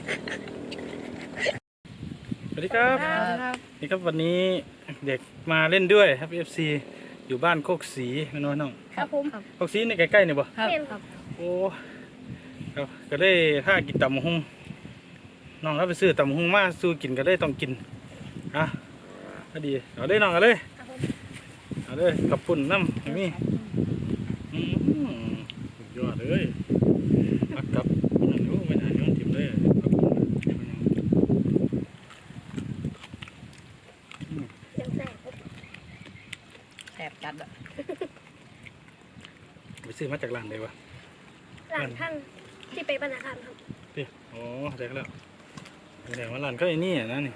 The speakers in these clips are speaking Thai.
สวัสดีครับ นี่ครับวันนี้เด็กมาเล่นด้วยครับ FC อยู่บ้านโคกสีแม่น้อยน้องครับผมโคกสีในใกล้ๆนี่บ่ครับครับโอ้ครับก็ได้ถ้ากินตำบักหุ่งน้องเราไปซื้อตำบักหุ่งมาสู้กินก็ได้ต้องกินอะก็ดีเอาเลยน้องเอาเลยเอาเลยกับปุ่นน้ำอย่างนี้อืมสุดยอดเลยอักกับนั่นรู้ไม่ได้ย้อนถิ่มเลยกับปุ่น ยังแสบครับ แสบจัดอะ ไปซื้อ มาจากร้านใดวะหลังท่านที่ไปปนาคารครับพี่อ๋อแดกแล้วแดกว่าร้านก็ไอ้นี่อะนะนี่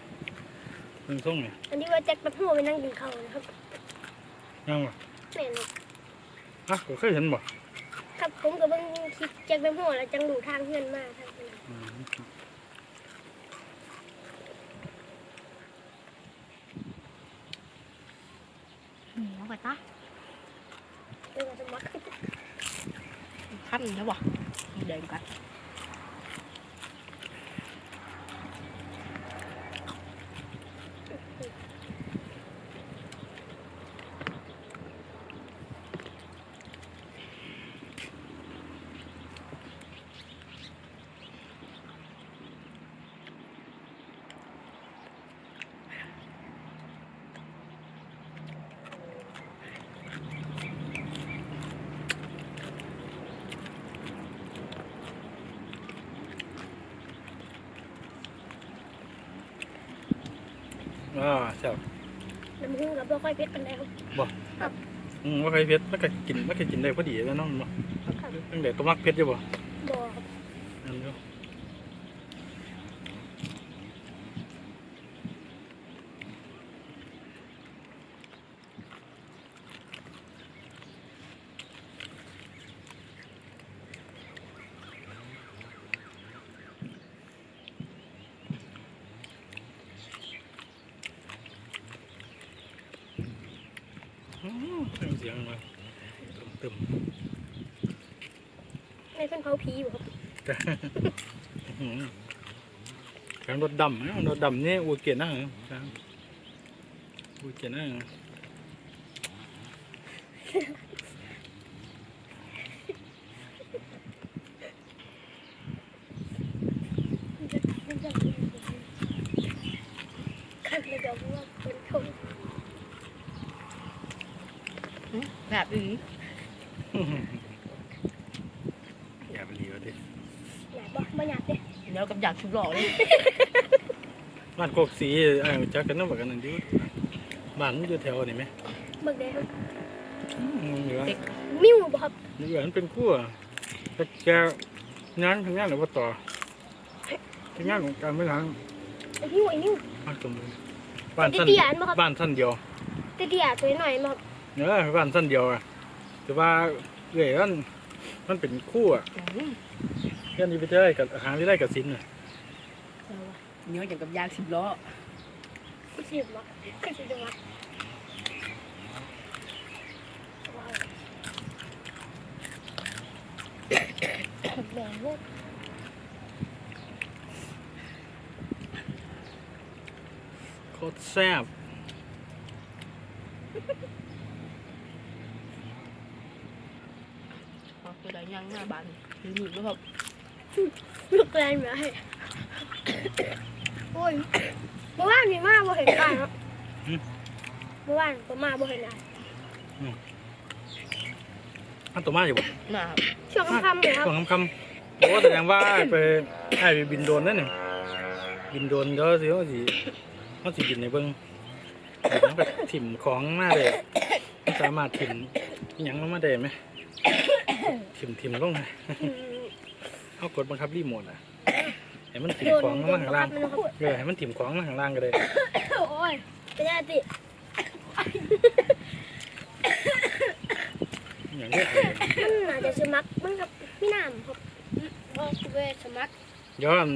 เพิ่งส่งเนี่ยอันนี้ว่าแจ็คแป๊บหัวไปนั่งกินข้าวนะครับยังวะแม่นครับอะก็เคยเห็นบ่ครับผมกับเบิ่งคลิปแจ็คแป๊บหัวแล้วจังดูทางเพื่อนมาทางนั้นอืมเหนียวกว่าตา เรื่องสมัคร ขั้นแล้วบ่เดินกัน อ่าใช่บน้ำหุ้งกับบ่ค่อยเผ็ดปานใดครับบ่อืมว่าเคยเผ็ดมันก็กินมันก็กินได้พอดีแล้วเน้องบ่ครับตั้งแต่ตัวมักเผ็ดอยู่บ่บ่ครับ อัน เดียวอืมเสียงเสียงมาตึมในเพิ่นเผาผีอยู่ครับๆอื้อหือแข็งรถดำนะรถดำนี่อูเกียนนะเหรอครับอูเกียนนะเหรอคันเลยเดี๋ยวว่าเป็นทง แบบนี้อย่าไปรีวะดิอยากบ่บ่อยากเด้เหนียวกับอยากชุบหล่อเลยบ้านโคกสีไอ้ายรู้จักกันเนาะบักกันนั่นดิบ้านมันอยู่แถวนี่ไหมเบิ่งได้ครับอืมอยู่ว่ามิ้วบ่ครับอยู่ว่ามันเป็นคู่อะแต่แกงานทำงานหรือว่าต่อทำงานของการบริหารไอ้นิ้วไอ้นิ้วบ้านสมบูรณ์บ้านสั้นเตี้ยๆอันบ่ครับ บ้านสั้นเดียว เตี้ยๆตัวหน่อยบ่ครับ เนอะบ้านสั้นเดียวอะแต่ว่าเอ้ยมันมันเป็นคู่อะอืมเรื่องนี้ไปได้กับอาหารที่ได้กับสินอะเหนียวอย่างกับยางสิบล้อคือสิมักคือสิมักว้าวแบ่งหมดโคตรแซ่บ เอา ตัวใดย่างหน้าบานหรือหนีบแล้วแบบลูกแรงมาให้โอ้ยเมื่อวานมีมาบ่เห็นกันครับเมื่อวานก็มาบ่เห็นอะไรอันตัวมาอยู่บ่หน้าครับช่วงค่ำๆเลยครับช่วงคำๆโอ้แสดงว่าไปให้ไปบินโดนนั่นนี่บินโดนเดี๋ยวสิเขาสิเขาสิบินในเบิ้งบินแล้วแบบถิ่มของมาเลยสามารถถิ่มยังลงมาได้ไหม ถิ่มถิ่มลงเลยอืมเอากดบังคับรีโมทอะให้มันถิ่มโดนของลงโดมานข้างล่างบังคับมันนะครับเออให้มันถิ่มของมาข้างล่างก็ได้โอ้ยเป็นยังไงติอย่างนี้มันน่าจะสมัครมันครับพี่น้ำครับโอ้เวสมัครย้อน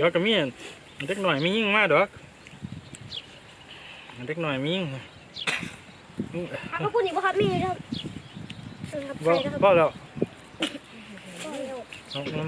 ย้อนก็มีอันเด็กหน่อยมียิ่งมาดอกอันเด็กหน่อยมียิ่งอะก็พูดอีกว่าครับมีครับเออครั บบ่ใช่ครับบ่แล้วก็แล้วเอาเอ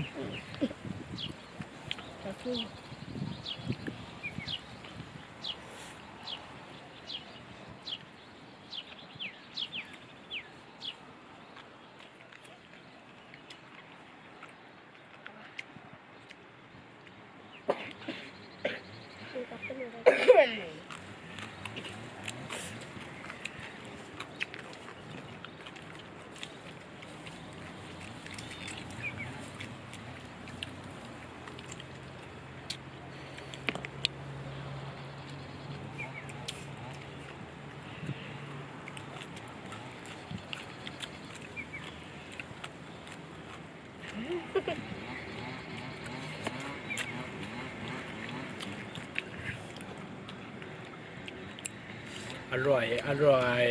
อร่อย อร่อย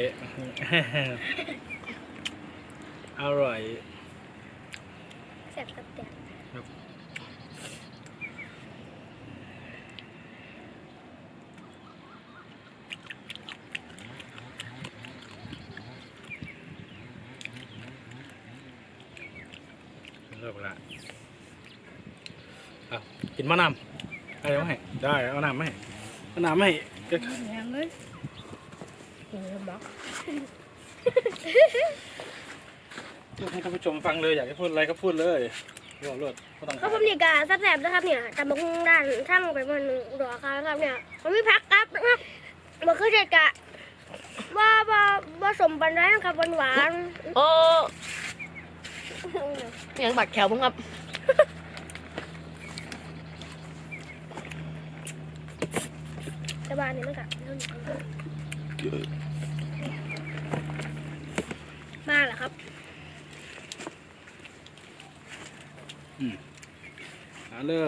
อร่อยแซ่บกับแตกเลิกละเอากินมะนาวอะไรมาให้ได้เอาน้ำมาให้เอาน้ำมาให้ก็แรงเลย โอ้ยมักพูดให้ท่านผู้ชมฟังเลยอยากให้พูดอะไรก็พูดเลยรวดรวดก็ต้องก็ผมนี่กาแซ่บๆนะครับเนี่ยแต่บางด้านช่างไปมันดอกครับครับเนี่ยมันไม่พักครับนะครับมันคือเด็ดกะว่าว่าว่าสมบันไดนะครับหวานหวานโอ้ๆยังบาดแขวบ้างครับแต่บ้านนี่มันกะเท่านี้มาเหรอครับ เอาเลย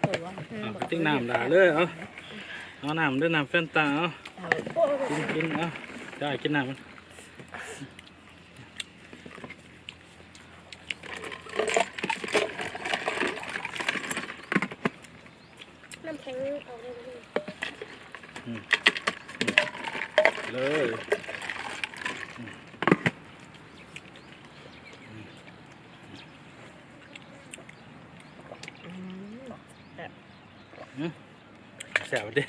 โอ้ยว่าเอาไปติ้งน้ำด่าเลยเอาเอาน้ำด้วยน้ำแฟนตาเอาเอาโอ้โหกินกินเอาได้กินน้ำมันน้ำแข็งออกเลยเลย แสบเด้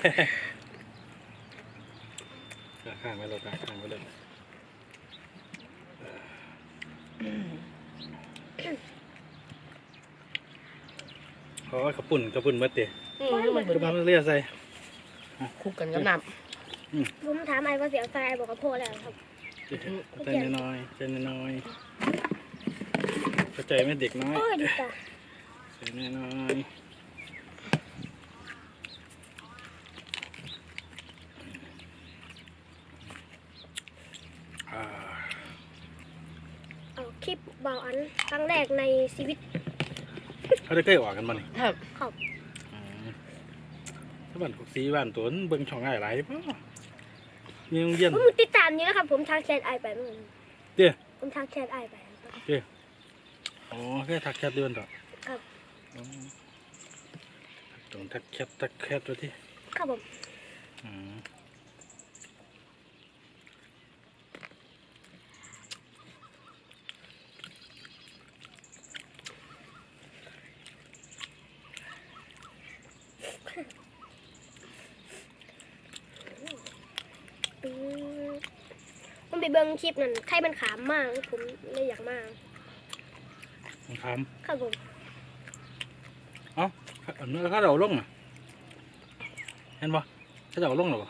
ข้างไว้เลยข้างไว้เลยเพราะว่ากระปุ่นกระปุ่นเมื่อเตะอืมมันกระปุ่นเรียกใส่คุกกันกับน้ผมถามไอ้ว่าเสียวใจไอ้บอกกับพ่อแล้วครับใจน้อยๆใจน้อยๆเข้าใจไหมเด็กน้อยโอ้ยดีจ้ะใจน้อยๆอ่า เอาคลิปเบาอันครั้งแรกในชีวิต เขาได้เคยออกกันบ่นี่ำครับครับ อืมถ้าบ้านพวกสีบ้านตัวนั้นเบิ่งช่องง่ายหลายป่ะมีโรงเรียน ผมติดตามนี้นะครับ ผมทักแชทไอไปเมื่อกี้เด้อผมทักแชทไอไป อ๋อแค่ทักแคทเดือนต่อครับอ๋อต้องทักแคททักแคทตัวที่ครับผมอืม อืมผมไป เบิ่งคลิปนั่นใครมันขามมากผมเลยอยากมากต้องถามครับผมเอ้าอันนี้เขาเอาลงอะเห็นปะเขาจะเอาลงหรอปะ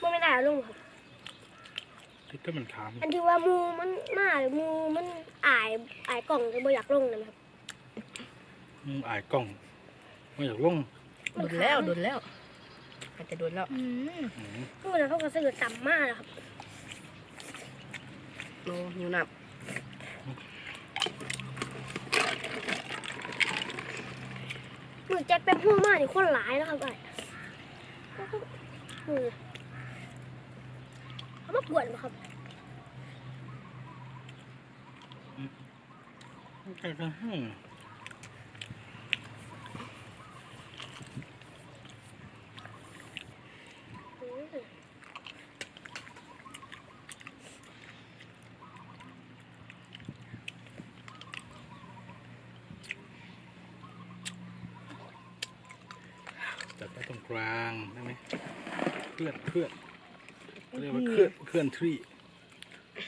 บ่ไม่ได้เอาลงครับที่ก็มันถามอันที่ว่าหมูมันมาหรือหมูมันอายอายกล่องจะบ่อยากลงนะครับอืมอายกล้องไม่อยากลงโดนแล้วโดนแล้วอาจจะโดนแล้วอืมพวกนั้นเขาก็ซื้อต่ำมากนะครับ โอ้หิวน้มือแจ็คเป็นหัวมากนี่คนหลายแล้วครับไอ้มือเขามากวนมาครับใกล้กันอืม กลางได้ไหมเคลื่อนเคลื่อนเรียกว่าเคลื่อนเคลื่อนที่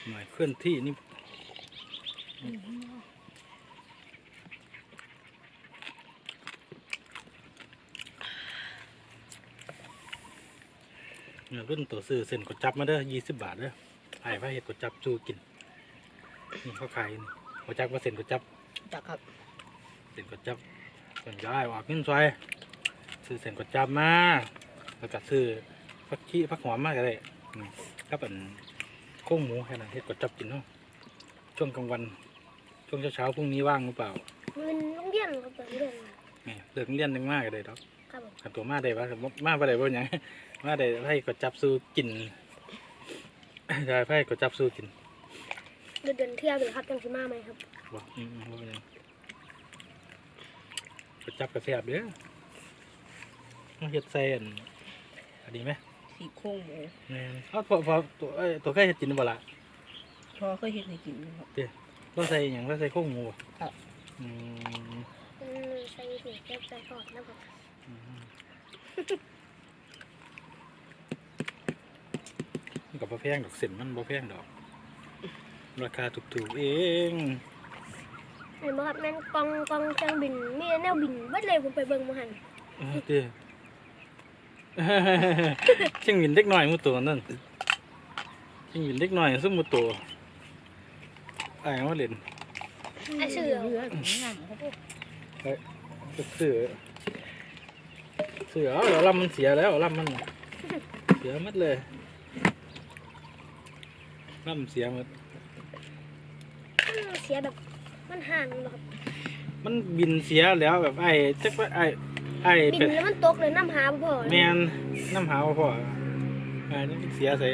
หน่อยเคลื่อนที่นี่เนี่ยรุ่นตัวซื้อเส้นกดจับมาเด้อยี่สิบบาทเด้อไอ้พระเห็ดกดจับจูกินนี่เขาขายนี่กดจับว่าเส้นกดจับจักครับเส้นกดจับส่วนย้ายออกขึ้นซอย ซื้อเส้นกดจับมาแล้วก็ซื้อผักขี้ผักหอมมาก็ได้อืมก็เป็นโค้งหมูแค่นั้นเฮ็ดกดจับกินเนาะช่วงกลางวัน ช่วงเช้าๆพรุ่งนี้ว่างหรือเปล่ามันโรงเรียนครับผมเรียนนี่เลิกเรียนยังมากเลยดอกครับผมขันตัวมาได้ปะมาบ่ได้บ่หยังมาได้ให้กดจับสู้กินได้ให้กดจับสู้กินเดินเดินเที่ยวไปเลยครับจังสิมาไหมครับบอกอืมอืมว่าเป็นหยังกดจับกระแสบเด้อ มาเฮ็ดใส่อันอันนี้ไหมสีโครงหมูแม่นเอาพอพอตัวเอ้ยตัวแค่เฮ็ดกินบ่ล่ะพอเคยเห็นให้กินอยู่ครับ เราใส่หยังเราใส่โค้งหมูบ่ครับ อืมอืมใส่เห็ดแก้ใส่ทอดนะครับอืมมันก็บ่แพงดอกเส้นมันบ่แพงดอก ราคาถูกๆเองเห็นไหมครับแม่นกองกองเครื่องบินมีแนวบินเบัดเลยผมไปเบิ่งมาหัน เออเด้อ เชิงวินเด็กน้อยหมูตัวนั่นเชิงวินเด็กน้อยซุมหมูตัวอ้ายมาเล่นไอ้เสือเนื้อหนังครับเสือเสือเอาแล้วลำมันเสียแล้วลำมัน เสียหมดเลยลำเสียหมดมันเสียแบบมันห่างเลยครับมันบินเสียแล้วแบบไอ้จักว่าไอ้ ไอ้บินเป็นแล้วมันตกเลยน้ำหาบ่พอเลย แมนน้ำหาวพ่อไอ้นี่มันเสียใส่